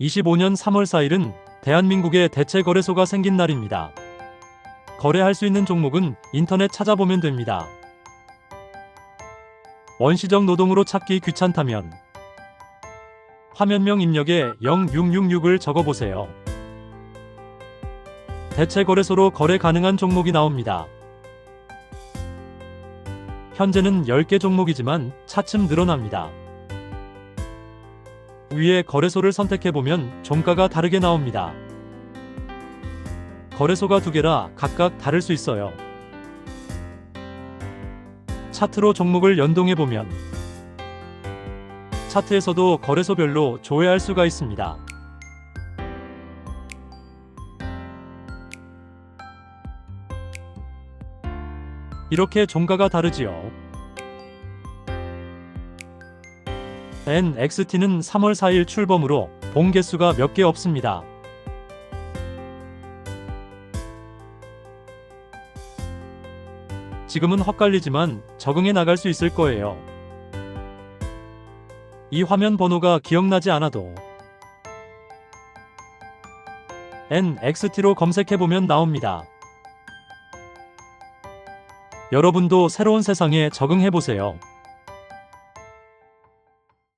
25년 3월 4일은 대한민국에 대체 거래소가 생긴 날입니다. 거래할 수 있는 종목은 인터넷 찾아보면 됩니다. 원시적 노동으로 찾기 귀찮다면 화면명 입력에 0666을 적어보세요. 대체 거래소로 거래 가능한 종목이 나옵니다. 현재는 10개 종목이지만 차츰 늘어납니다. 위에 거래소를 선택해보면 종가가 다르게 나옵니다. 거래소가 두 개라 각각 다를 수 있어요. 차트로 종목을 연동해보면 차트에서도 거래소별로 조회할 수가 있습니다. 이렇게 종가가 다르지요. NXT는 3월 4일 출범으로 본 개수가 몇 개 없습니다. 지금은 헛갈리지만 적응해 나갈 수 있을 거예요. 이 화면 번호가 기억나지 않아도 NXT로 검색해보면 나옵니다. 여러분도 새로운 세상에 적응해보세요.